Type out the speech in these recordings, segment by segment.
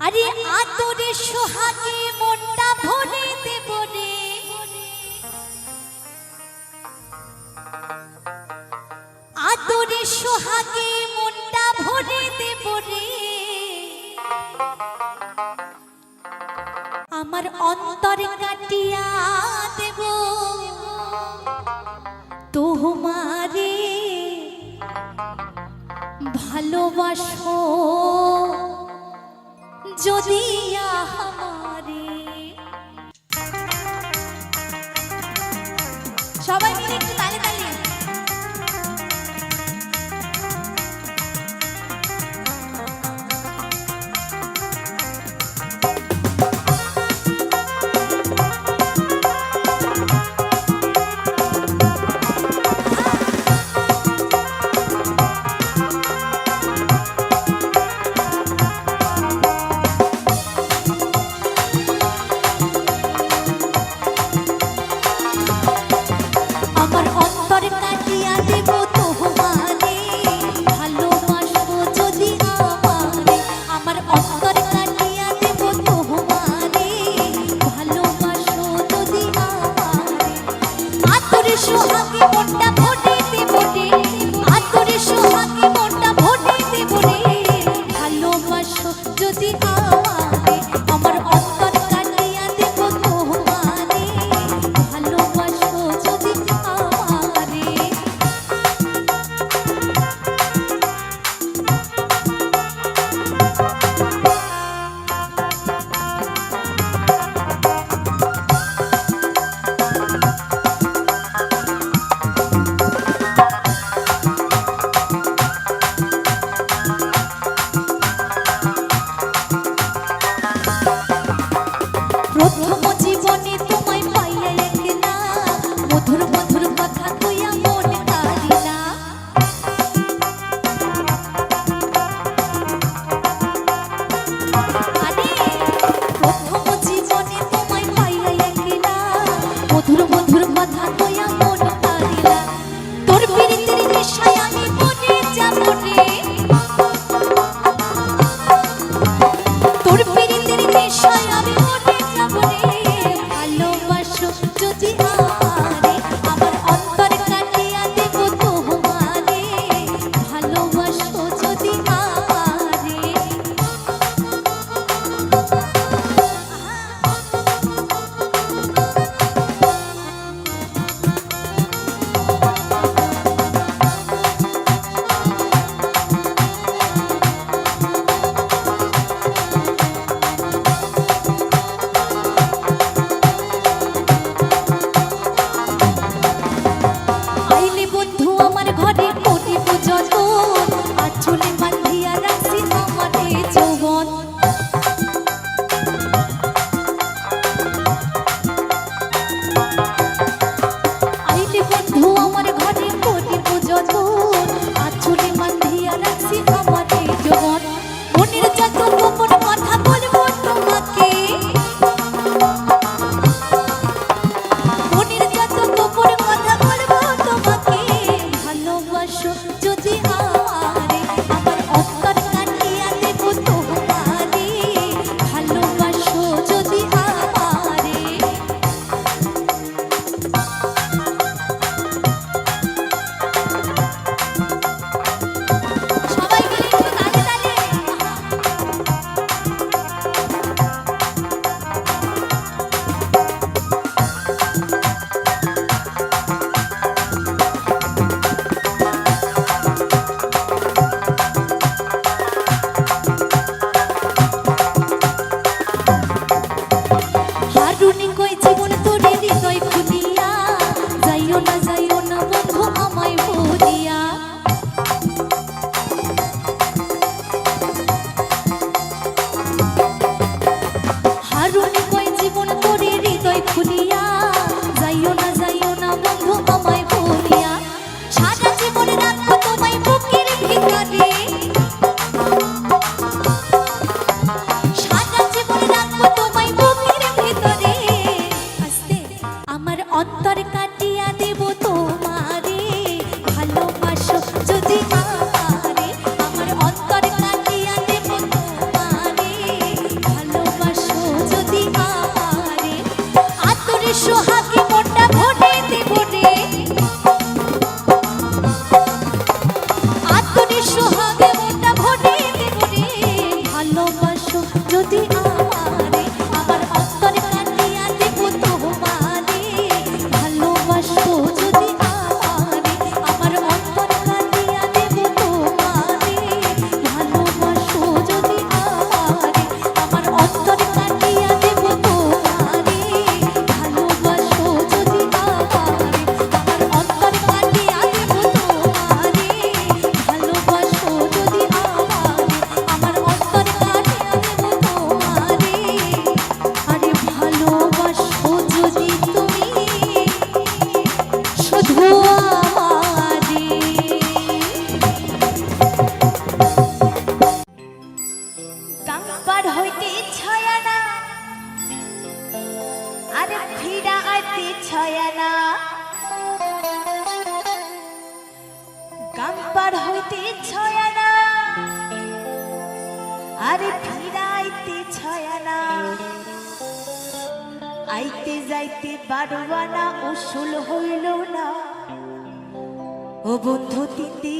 আরে আতরে সোহাগে মনটা ভরে দেব রে। আতরে মনটা ভরে দেব রে। আমার অন্তর কাটিয়া দেব। তোমার ভালোবাসো। যদি আমারে বারোয়ানা উসুল হইল না। ও বন্ধু তিতি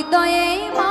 হৃদয়ে মা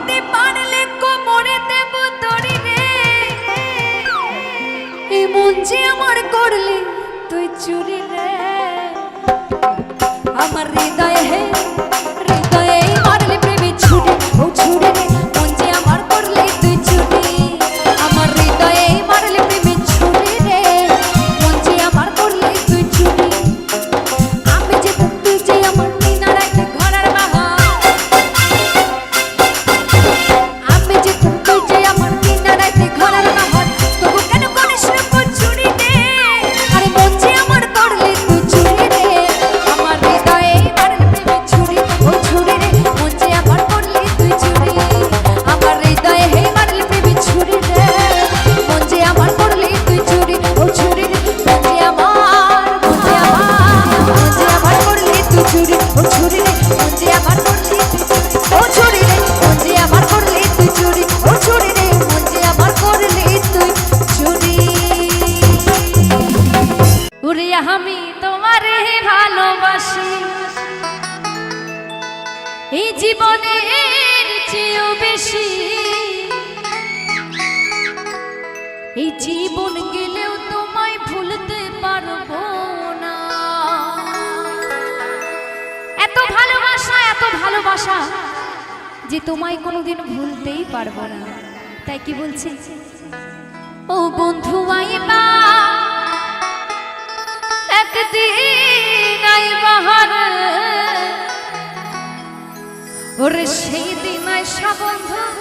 ধরতে পারলে কোমরে দেব তরি রে। এমন যে আমার করলি তুই চুরি রে। আমার হৃদয় হে ও ছুরি তোমায় কোনোদিন ভুলতেই পারব না। তাই কি বলছে? ও বন্ধু আইবা, একদিন আইবা ওরে সেই দিন আইসা বন্ধু।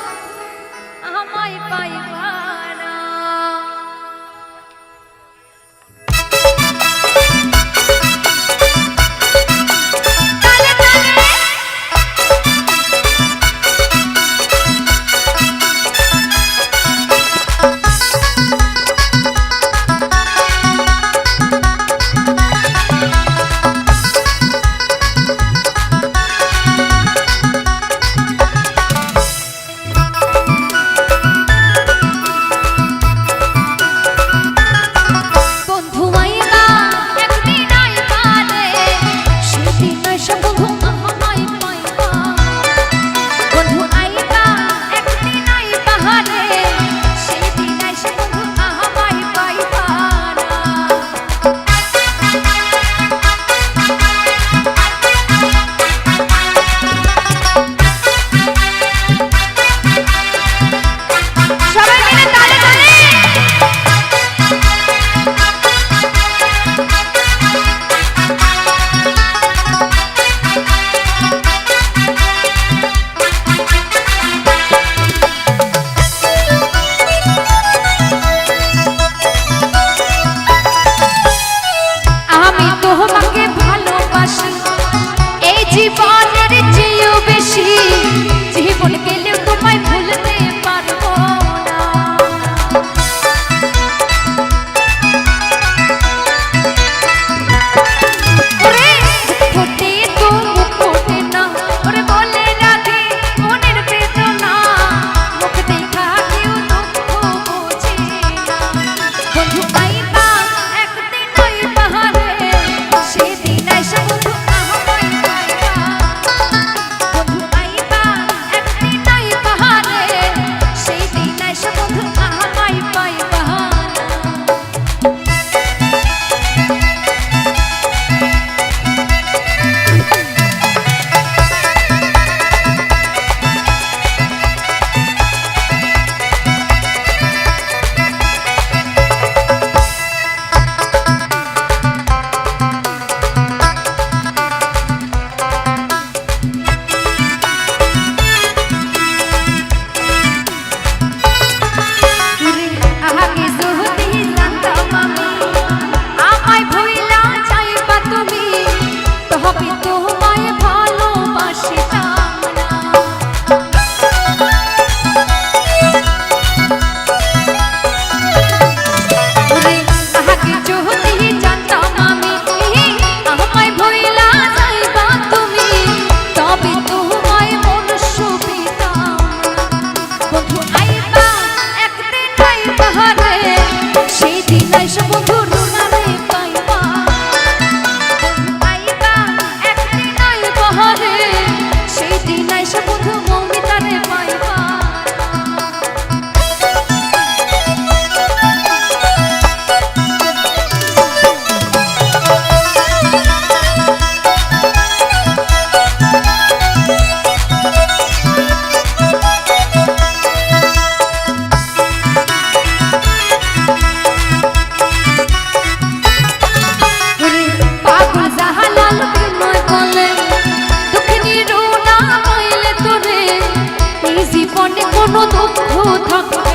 ভূ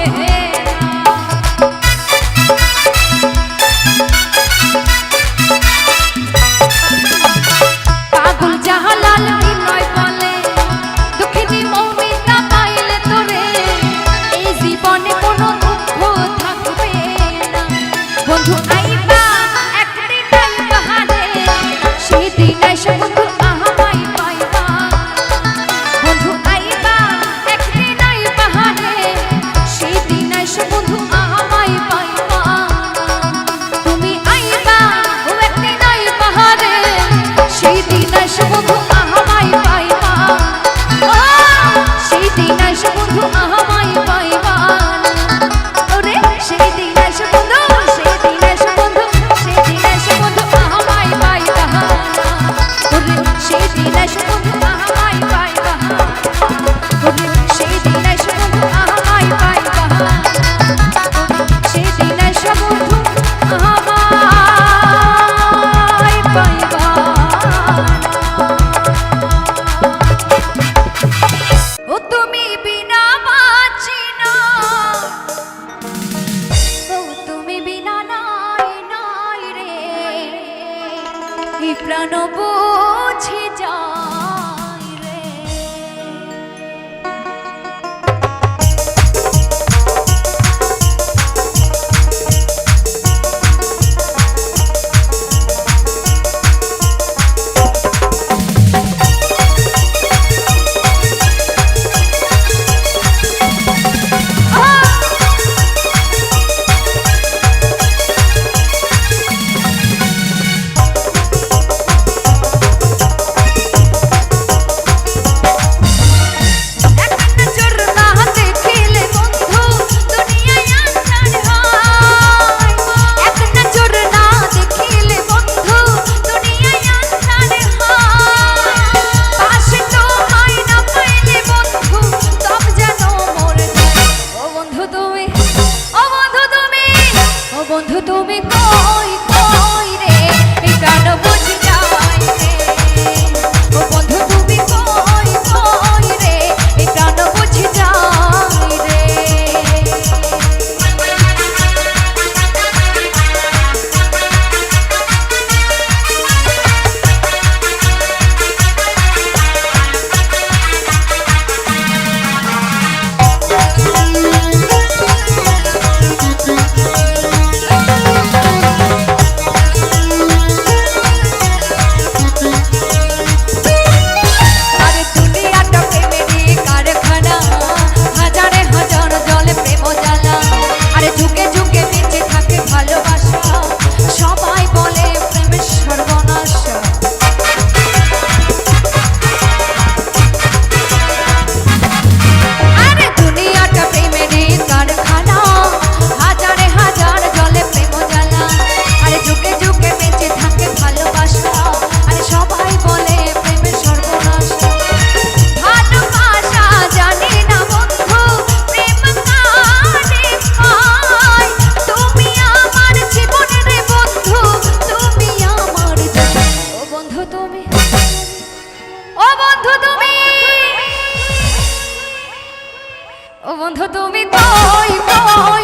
বন্ধু তুমি কই কই?